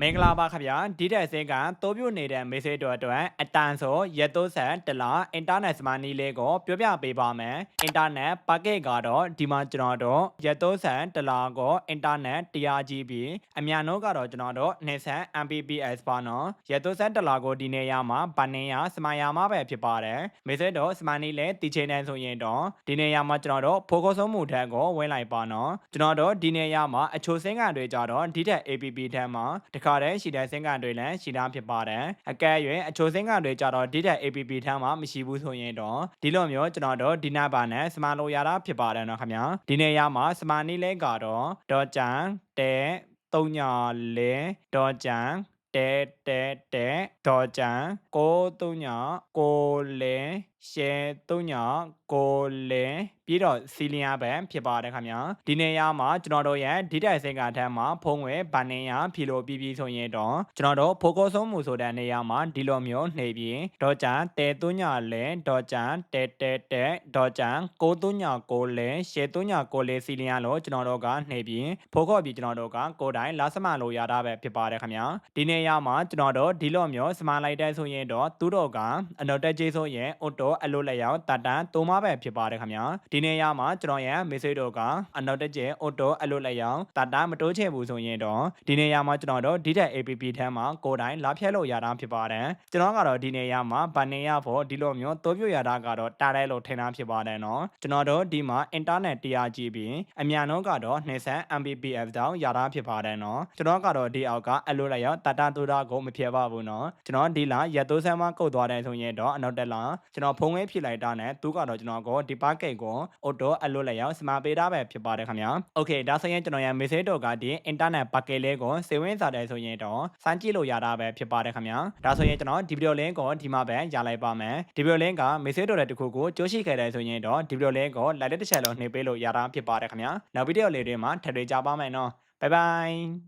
မင်္ဂလာပါခင်ဗျာဒီတက်စင်းကတိုးပြနေတဲ့မေဆေတော်အတွက်အတန်ဆိုရက်တိုးဆက်တလားအင်တာနက်စမနီလေးကိုပြောပြပေးပါမယ်အင်တာနက်ပါကက်ကတော့ဒီမှာကျွန်တော်တို့ရက်တိုးဆက်တလားကိုအင်တာနက် 100GB အမြန်နှုန်းကတော့ကျွန်တော်တို့နေဆန် Mbps ပါနော်ရက်တိုးဆက်တလားကိုဒီနေရာမှာဗန်နေရစမယာမပဲဖြစ်ပါတယ်မေဆေတော်စမနီလေးတီချင်နေဆိုရင်တော့ဒီနေရာမှာကျွန်တော်တို့ဖိုကုဆုံးမှုထက်ကိုဝင်လိုက်ပါနော်ကျွန်တော်တို့ဒီနေရာမှာအချိုစင်းကန်တွေကြတော့ဒီတက် APP ထက်မှာတခါတည်းရှိတဲ့စင်းကန်တွေလည်းရှိတာဖြစ်ပါတယ်အကဲ၍အချိုစင်းကန်တွေကြတော့ဒီတက် APP ထက်မှာမရှိဘူးဆိုရင်တော့ဒီလိုမျိုးကျွန်တော်တို့ဒီနဘာနဲ့စမလို့ရတာဖြစ်ပါတယ်နော်ခင်ဗျာဒီနေရာမှာစမနီလေးကတော့ဒေါ်ချန်တဲတုံညာလဲဒေါ်ချန်တဲတဲတဲဒေါ်ချန်ကိုတုံညာကိုလဲ ရှဲတုံညာကိုလဲပြီးတော့စီလီယာဘန်ဖြစ်ပါတယ်ခင်ဗျာဒီနေရာမှာကျွန်တော်တို့ရဲ့ဒီတက်စင်ကထမ်းမှာဖုံးဝဲဗန်နေရဖြီလို့ပြီးပြီးဆိုရင်တော့ကျွန်တော်တို့ဖိုကောဆုံးမှုဆိုတဲ့နေရာမှာဒီလိုမျိုးနှိပ်ပြီးဒေါ်ချန်တဲတုံညာလဲဒေါ်ချန်တဲတဲတဲဒေါ်ချန်ကိုတုံညာကိုလဲရှဲတုံညာကိုလဲစီလီယာလို့ကျွန်တော်တို့ကနှိပ်ပြီးဖိုကောပြီးကျွန်တော်တို့ကကိုယ်တိုင်လာစမလို့ရတာပဲဖြစ်ပါတယ်ခင်ဗျာဒီနေရာမှာကျွန်တော်တို့ဒီလိုမျိုးစမလိုက်တဲ့ဆိုရင်တော့သူတို့ကအနော်တက်ကြီးဆိုရင်အော်တိုအလိုလျောက်တတန်သုံးမပဲဖြစ်ပါတယ်ခင်ဗျာဒီနေရာမှာကျွန်တော်ရဲ့မေဆေတို့ကအနောက်တက်ကျအော်တိုအလိုလျောက်တတန်မတိုးချင်ဘူးဆိုရင်တော့ဒီနေရာမှာကျွန်တော်တို့ဒီတက် APP ထမ်းမှာကိုယ်တိုင်လာဖြတ်လို့ရတာဖြစ်ပါတယ်ကျွန်တော်ကတော့ဒီနေရာမှာဗန်နေရဖို့ဒီလိုမျိုးတိုးပြရတာကတော့တားတယ်လို့ထင်တာဖြစ်ပါတယ်နော်ကျွန်တော်တို့ဒီမှာ internet 100GB အမြန်နှုန်းကတော့20 Mbps တောင်ရတာဖြစ်ပါတယ်နော်ကျွန်တော်ကတော့ဒီအောက်ကအလိုလျောက်တတန်တူတာကိုမဖြတ်ပါဘူးနော်ကျွန်တော်ဒီလာရက်တိုးဆမ်းမကုတ်သွားတယ်ဆိုရင်တော့အနောက်တက်လာကျွန်တော်ဖုန်းဝဲဖြည့်လိုက်တာနဲ့သူကတော့ကျွန်တော်ကိုဒီပါကိတ်ကိုအော်တိုအလွတ်လျောက်စမာပေးတာပဲဖြစ်ပါတယ်ခင်ဗျာโอเคဒါဆိုရင်ကျွန်တော်ရဲ့ message တော့ကဒီ internet packet လေးကိုစေဝင်စားတယ်ဆိုရင်တော့စမ်းကြည့်လို့ရတာပဲဖြစ်ပါတယ်ခင်ဗျာဒါဆိုရင်ကျွန်တော်ဒီဗီဒီယိုလင်းကိုဒီမှာပဲရလိုက်ပါမယ်ဒီဗီဒီယိုလင်းက message တော့တဲ့တခုကိုကြိုးရှိခဲ့တယ်ဆိုရင်တော့ဒီဗီဒီယိုလင်းကို like တစ်ချက်လုံးနှိပ်ပေးလို့ရတာဖြစ်ပါတယ်ခင်ဗျာနောက်ဗီဒီယိုလေးတွေမှာထပ်တွေ့ကြပါမယ်နော်ဘိုင်ဘိုင်